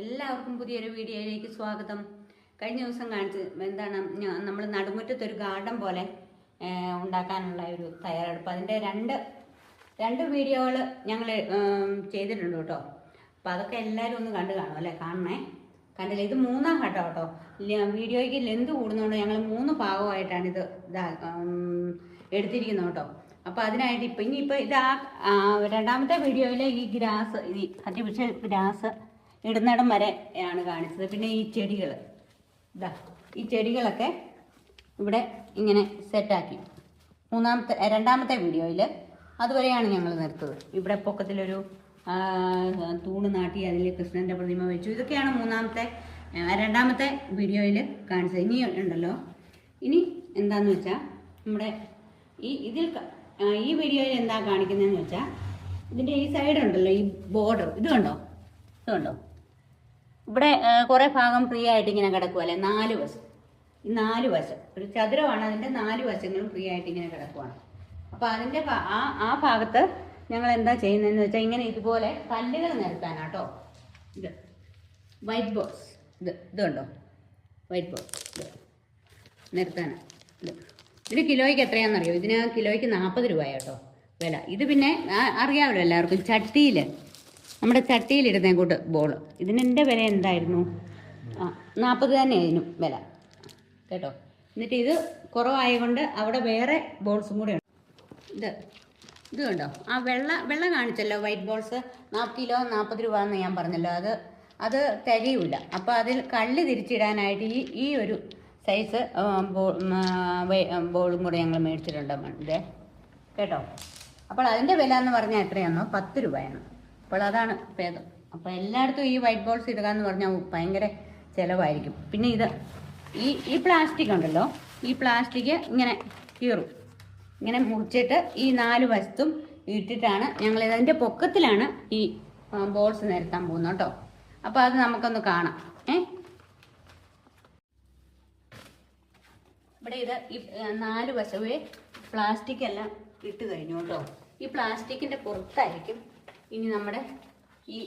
എല്ലാവർക്കും പുതിയൊരു വീഡിയോയിലേക്ക് സ്വാഗതം. കഴിഞ്ഞ ദിവസം കാണിച്ച് എന്താണ് നമ്മൾ നടുമുറ്റത്തൊരു ഗാർഡൻ പോലെ ഉണ്ടാക്കാനുള്ള ഒരു തയ്യാറെടുപ്പ്. അതിന്റെ രണ്ട് രണ്ട് വീഡിയോകൾ ഞങ്ങൾ ചെയ്തിട്ടുണ്ട് കേട്ടോ. അപ്പം അതൊക്കെ എല്ലാവരും ഒന്ന് കണ്ടു കാണും അല്ലേ? കാണണേ. കണ്ടില്ല? ഇത് മൂന്നാം ഘട്ടം കേട്ടോ. വീഡിയോയ്ക്ക് ലെന്ത് കൂടുന്നതുകൊണ്ട് ഞങ്ങൾ മൂന്ന് ഭാഗമായിട്ടാണ് ഇത് ഇതാ എടുത്തിരിക്കുന്നത് കേട്ടോ. അപ്പോൾ അതിനായിട്ട് ഇപ്പം ഇനിയിപ്പോൾ ഇത് ആ രണ്ടാമത്തെ വീഡിയോയിൽ ഈ ഗ്രാസ് ഈ ആർട്ടിഫിഷ്യൽ ഗ്രാസ് ഇടുന്നിടം വരെ ആണ് കാണിച്ചത്. പിന്നെ ഈ ചെടികൾ ഇതാ ഈ ചെടികളൊക്കെ ഇവിടെ ഇങ്ങനെ സെറ്റാക്കി മൂന്നാമത്തെ രണ്ടാമത്തെ വീഡിയോയിൽ അതുവരെയാണ് ഞങ്ങൾ നിർത്തത്. ഇവിടെ പൊക്കത്തിലൊരു തൂണ് നാട്ടി അതിൽ കൃഷ്ണന്റെ പ്രതിമ വെച്ചു. ഇതൊക്കെയാണ് മൂന്നാമത്തെ രണ്ടാമത്തെ വീഡിയോയിൽ കാണിച്ചത്. ഇനി ഉണ്ടല്ലോ. ഇനി എന്താന്ന് വെച്ചാൽ നമ്മുടെ ഈ ഇതിൽ ഈ വീഡിയോയിൽ എന്താ കാണിക്കുന്നതെന്ന് വെച്ചാൽ ഇതിന്റെ ഈ സൈഡ് ഉണ്ടല്ലോ ഈ ബോർഡർ ഇത് കണ്ടോ? ഇത് കണ്ടോ? ഇവിടെ കുറേ ഭാഗം ഫ്രീ ആയിട്ട് ഇങ്ങനെ കിടക്കുമല്ലേ നാല് വശം. ഈ നാല് വശം. ഒരു ചതുരമാണ് അതിന്റെ നാല് വശങ്ങളും ഫ്രീ ആയിട്ട് ഇങ്ങനെ കിടക്കുവാണ്. അപ്പോൾ അതിന്റെ ആ ആ ഭാഗത്ത് ഞങ്ങൾ എന്താ ചെയ്യുന്നതെന്ന് വെച്ചാൽ ഇങ്ങനെ ഇതുപോലെ കല്ലുകൾ നിരത്താനാട്ടോ ഇത്. വൈറ്റ് ബോക്സ് ഇത്. ഇതുണ്ടോ വൈറ്റ് ബോക്സ് ഇത്. നിരത്താനാണ് ഇത്. ഇതിന് കിലോയ്ക്ക് എത്രയാണെന്നറിയോ? ഇതിന് കിലോയ്ക്ക് നാൽപ്പത് രൂപ കേട്ടോ വില. ഇത് പിന്നെ അറിയാമല്ലോ എല്ലാവർക്കും. ചട്ടിയിൽ നമ്മുടെ ചട്ടിയിലിടുന്ന കൂട്ട് ബോൾ ഇതിന് എന്റെ വില എന്തായിരുന്നു? ആ നാൽപ്പത് തന്നെ ഇതിനും വില. കേട്ടോ? എന്നിട്ട് ഇത് കുറവായതുകൊണ്ട് അവിടെ വേറെ ബോൾസും കൂടെ ഉണ്ട്. ഇത് ഇത് കണ്ടോ? ആ വെള്ള വെള്ള കാണിച്ചല്ലോ വൈറ്റ് ബോൾസ് നാൽപ്പത് കിലോ നാൽപ്പത് രൂപ എന്ന് ഞാൻ പറഞ്ഞല്ലോ. അത് അത് തികയൂല. അപ്പോൾ അതിൽ കല്ല് തിരിച്ചിടാനായിട്ട് ഈ ഈ ഒരു സൈസ് ബോളും കൂടെ ഞങ്ങൾ മേടിച്ചിട്ടുണ്ട് ഇതേ കേട്ടോ? അപ്പോൾ അതിന്റെ വില എന്ന് പറഞ്ഞാൽ എത്രയാണോ പത്ത് രൂപയാണ്. അപ്പോൾ അതാണ് ഭേദം. അപ്പോൾ എല്ലായിടത്തും ഈ വൈറ്റ് ബോൾസ് ഇടുക എന്ന് പറഞ്ഞാൽ ഭയങ്കര ചിലവായിരിക്കും. പിന്നെ ഇത് ഈ ഈ പ്ലാസ്റ്റിക് ഉണ്ടല്ലോ ഈ പ്ലാസ്റ്റിക് ഇങ്ങനെ കീറും. ഇങ്ങനെ മുറിച്ചിട്ട് ഈ നാല് വശത്തും ഇട്ടിട്ടാണ് ഞങ്ങൾ ഇതിന്റെ പൊക്കത്തിലാണ് ഈ ബോൾസ് നിരത്താൻ പോകുന്നത് കേട്ടോ. അപ്പോൾ അത് നമുക്കൊന്ന് കാണാം. ഏ? ഇവിടെ ഇത് ഈ നാല് വശവേ പ്ലാസ്റ്റിക് എല്ലാം ഇട്ട് കഴിഞ്ഞു കേട്ടോ. ഈ പ്ലാസ്റ്റിക്കിന്റെ പുറത്തായിരിക്കും ഇനി നമ്മുടെ ഈ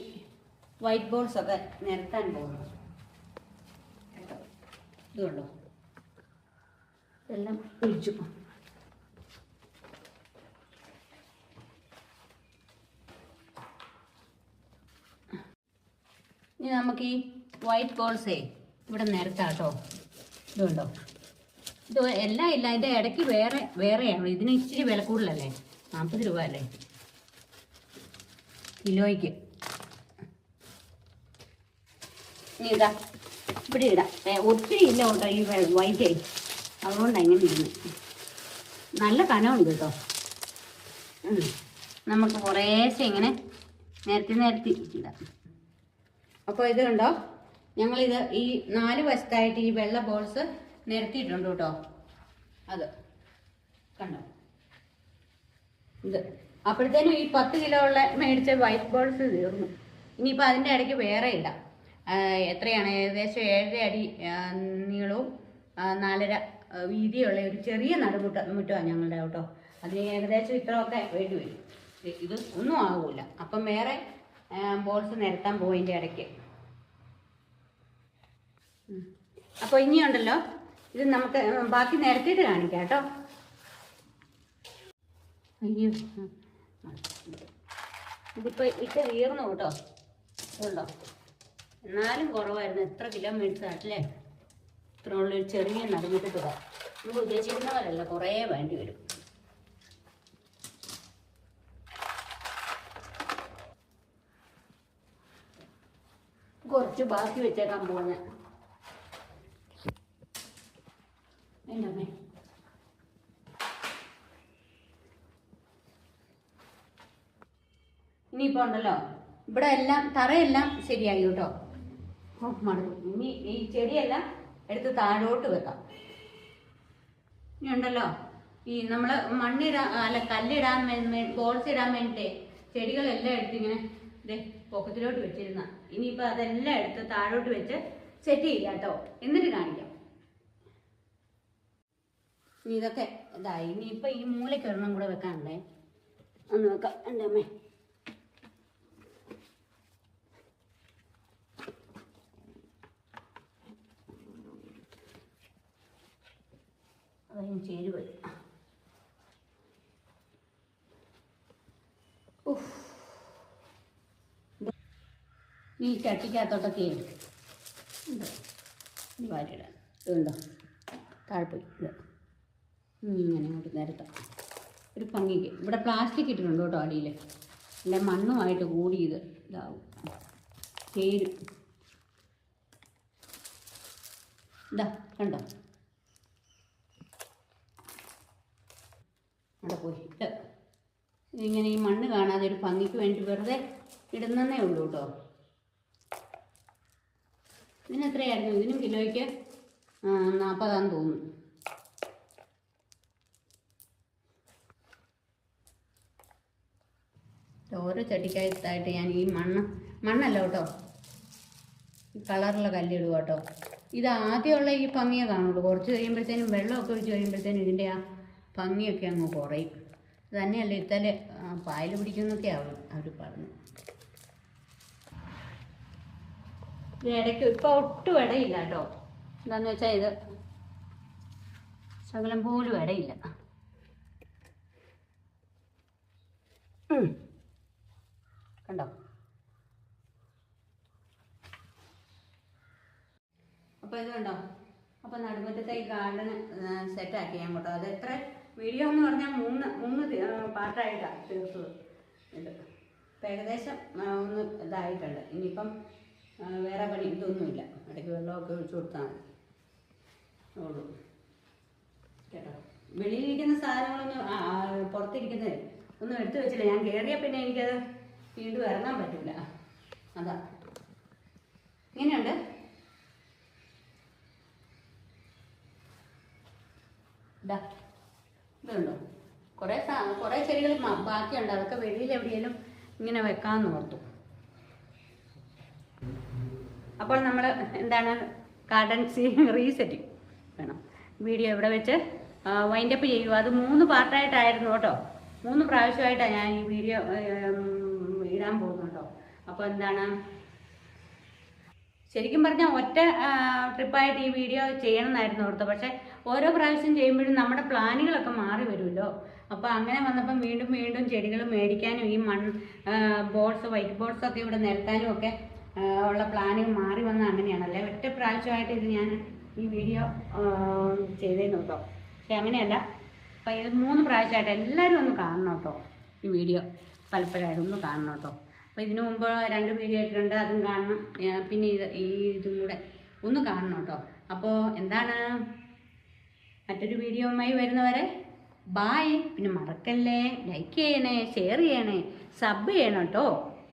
വൈറ്റ് ബോൾസ് ഒക്കെ നിരത്താൻ പോകുന്നു കേട്ടോ? ഇതുണ്ടോ? ഇതെല്ലാം ഒഴിച്ചു. ഇനി നമുക്ക് ഈ വൈറ്റ് ബോൾസേ ഇവിടെ നിരത്താം കേട്ടോ. ഇതുണ്ടോ? ഇത് എല്ലാം ഇല്ല. അതിന്റെ ഇടയ്ക്ക് വേറെ വേറെയാണ്. ഇതിന് ഇച്ചിരി വില കൂടുതലല്ലേ? നാൽപ്പത് രൂപ അല്ലേ? കിലോയ്ക്ക്. ഇനി ഇതാ ഇവിടെ ഇടാം. ഒത്തിരി ഇല്ല കേട്ടോ ഈ വൈറ്റേ. അതുകൊണ്ട് അങ്ങനെ ഇരുന്നു നല്ല കനമുണ്ട് കേട്ടോ. നമുക്ക് കുറേശ്ശെ ഇങ്ങനെ നിരത്തി നിരത്തി ഇടാം. അപ്പോൾ ഇത് കണ്ടോ? ഞങ്ങളിത് ഈ നാല് വശത്തായിട്ട് ഈ വെള്ള ബോൾസ് നിരത്തിയിട്ടുണ്ട് കേട്ടോ. അത് കണ്ടോ? ഇത്. അപ്പോഴത്തേനും ഈ പത്ത് കിലോ ഉള്ള മേടിച്ച വൈറ്റ് ബോൾസ് തീർന്നു. ഇനിയിപ്പോൾ അതിന്റെ ഇടയ്ക്ക് വേറെ ഇല്ല എത്രയാണ്? ഏകദേശം ഏഴര അടി നീളവും നാലര വീതിയുള്ള ഒരു ചെറിയ നടുമുട്ട മുറ്റമാണ് ഞങ്ങളുടെ കേട്ടോ. അതിന് ഏകദേശം ഇത്രയൊക്കെ വേണ്ടി വരും. ഇത് ഒന്നും ആകൂല അപ്പം വേറെ ബോൾസ് നിരത്താൻ പോയിന്റെ ഇടയ്ക്ക്. അപ്പോൾ ഇനിയുണ്ടല്ലോ. ഇത് നമുക്ക് ബാക്കി നിരത്തിയിട്ട് കാണിക്കാം കേട്ടോ. അയ്യോ. ഇതിപ്പോൾ ഇട്ട് വീർന്നു കേട്ടോ. ഇതുണ്ടോ? എന്നാലും കുറവായിരുന്നു. എത്ര കിലോ മേടിച്ചാട്ടില്ലേ ഇത്ര ഉള്ളൊരു ചെറിയ നടന്നിട്ട് തുക നമുക്ക് ഉദ്ദേശിക്കുന്ന പോലെയല്ല. കുറേ വേണ്ടി വരും. കുറച്ച് ബാക്കി വെച്ചേക്കാൻ പോകുന്നത് എന്റെ ഇനിയിപ്പോൾ ഉണ്ടല്ലോ ഇവിടെ എല്ലാം തറയെല്ലാം ശരിയായി കേട്ടോ. ഇനി ഈ ചെടിയെല്ലാം എടുത്ത് താഴോട്ട് വെക്കാം. ഇനി ഉണ്ടല്ലോ ഈ നമ്മൾ മണ്ണിടാൻ അല്ല കല്ലിടാൻ ബോൾസ് ഇടാൻ വേണ്ടിയിട്ട് ചെടികളെല്ലാം എടുത്ത് ഇങ്ങനെ ഇതേ പൊക്കത്തിലോട്ട് വെച്ചിരുന്ന. ഇനിയിപ്പോൾ അതെല്ലാം എടുത്ത് താഴോട്ട് വെച്ച് സെറ്റ് ചെയ്യാം കേട്ടോ. എന്നിട്ട് കാണിക്കാം. ഇതൊക്കെ ഇതായി. ഇനിയിപ്പോൾ ഈ മൂലയ്ക്ക് കൂടെ വെക്കാനുണ്ടേ ഒന്ന് വെക്കാം. എന്റെ അമ്മേ. കറിയും ചേരുവ ഉഫ്. ഇത് ഈ ചട്ടിക്കകത്തോട്ടൊക്കെ ഉണ്ട് വാരിയിടാം. ഇതുണ്ടോ താഴെ പോയി ഇത്. ഇങ്ങനെ അങ്ങോട്ട് നിരത്താം. ഒരു ഭംഗിക്ക്. ഇവിടെ പ്ലാസ്റ്റിക് ഇട്ടിട്ടുണ്ട് കേട്ടോ അടിയിൽ അല്ലെ മണ്ണുമായിട്ട് കൂടി ഇത് ഇതാവും. ചേരും ഇതാ കണ്ടോ? അവിടെ പോയി ഇങ്ങനെ ഈ മണ്ണ് കാണാതെ ഒരു ഭംഗിക്ക് വേണ്ടി വെറുതെ ഇടുന്നേ ഉള്ളൂ കേട്ടോ. ഇതിന് എത്രയായിരുന്നു ഇതിനും കിലോയ്ക്ക് നാൽപ്പതാന്ന് തോന്നുന്നു. ഓരോ ചട്ടിക്കായിട്ട് ഞാൻ ഈ മണ്ണ് മണ്ണല്ല കേട്ടോ. കളറുള്ള കല്ലിടുക കേട്ടോ. ഇത് ആദ്യമുള്ള ഈ ഭംഗിയെ കാണുള്ളൂ. കുറച്ച് കഴിയുമ്പോഴത്തേനും വെള്ളമൊക്കെ ഒഴിച്ച് കഴിയുമ്പോഴത്തേനും ഇതിന്റെ ആ ഭംഗിയൊക്കെ അങ്ങ് കുറയും. തന്നെയല്ല ഇത്തലെ പായൽ പിടിക്കുന്നൊക്കെ ആവും അവർ പറഞ്ഞു. ഇടയ്ക്ക് ഇപ്പം ഒട്ടും ഇടയില്ല കേട്ടോ. എന്താന്ന് വെച്ചാൽ ഇത് ശകലം പോലും ഇടയില്ല. കണ്ടോ? അപ്പോൾ ഇത് കണ്ടോ? അപ്പോൾ നടുമുറ്റത്തെ ഈ ഗാർഡൻ സെറ്റാക്കി ഞാൻ കേട്ടോ അത് എത്ര? വീഡിയോ എന്ന് പറഞ്ഞാൽ മൂന്ന് മൂന്ന് പാർട്ടായിട്ടാണ് തീർത്തത്. ഇത് ഇപ്പം ഏകദേശം ഒന്ന് ഇതായിട്ടുണ്ട്. ഇനിയിപ്പം വേറെ പണി ഇതൊന്നുമില്ല. ഇടയ്ക്ക് വെള്ളമൊക്കെ ഒഴിച്ചു കൊടുത്താൽ മതി. ഉള്ളൂ. കേട്ടോ? വെളിയിലിരിക്കുന്ന സാധനങ്ങളൊന്നും പുറത്തിരിക്കുന്നത് ഒന്നും എടുത്തു വെച്ചില്ല. ഞാൻ കയറിയ പിന്നെ എനിക്കത് വീണ്ടും ഇറങ്ങാൻ പറ്റില്ല അതാ. ഇങ്ങനെയുണ്ട്? ഇതാ. ഇതുണ്ടോ? കുറേ കുറേ ചെടികൾ ബാക്കിയുണ്ട്. അതൊക്കെ വെളിയിൽ എവിടെയെങ്കിലും ഇങ്ങനെ വെക്കാമെന്ന് ഓർത്തു. അപ്പോൾ നമ്മൾ എന്താണ്? ഗാർഡൻ സീ റീസെറ്റ് വേണം. വീഡിയോ ഇവിടെ വെച്ച് വൈൻഡപ്പ് ചെയ്യുക. അത് മൂന്ന് പാർട്ടായിട്ടായിരുന്നു കേട്ടോ. മൂന്ന് പ്രാവശ്യമായിട്ടാണ് ഞാൻ ഈ വീഡിയോ ഇടാൻ പോകുന്നത് കേട്ടോ. അപ്പോൾ എന്താണ്? ശരിക്കും പറഞ്ഞാൽ ഒറ്റ ട്രിപ്പായിട്ട് ഈ വീഡിയോ ചെയ്യണമെന്നായിരുന്നു ഓർത്തത്. പക്ഷേ ഓരോ പ്രാവശ്യം ചെയ്യുമ്പോഴും നമ്മുടെ പ്ലാനുകളൊക്കെ മാറി വരുമല്ലോ. അപ്പോൾ അങ്ങനെ വന്നപ്പം വീണ്ടും വീണ്ടും ചെടികൾ മേടിക്കാനും ഈ മൺ ബോർഡ്സ് വൈറ്റ് ബോർഡ്സ് ഒക്കെ ഇവിടെ നിരത്താനും ഒക്കെ ഉള്ള പ്ലാനുകൾ മാറി വന്ന അങ്ങനെയാണല്ലേ ഒറ്റ പ്രാവശ്യമായിട്ട് ഇത് ഞാൻ ഈ വീഡിയോ ചെയ്തേ കേട്ടോ. പക്ഷെ അങ്ങനെയല്ല. അപ്പം ഇത് മൂന്ന് പ്രാവശ്യമായിട്ട് എല്ലാവരും ഒന്ന് കാണണം കേട്ടോ. ഈ വീഡിയോ പലപ്പോഴായിട്ട് ഒന്ന് കാണണം കേട്ടോ. അപ്പോൾ ഇതിനു മുമ്പ് രണ്ട് വീഡിയോ ഇട്ടിട്ടുണ്ട് അതും കാണണം. പിന്നെ ഇത് ഈ ഇതും കൂടെ ഒന്ന് കാണണം കേട്ടോ. അപ്പോൾ എന്താണ്? മറ്റൊരു വീഡിയോയുമായി വരുന്നവരെ ബായ് പിന്നെ മറക്കല്ലേ. ലൈക്ക് ചെയ്യണേ ഷെയർ ചെയ്യണേ സബ് ചെയ്യണം കേട്ടോ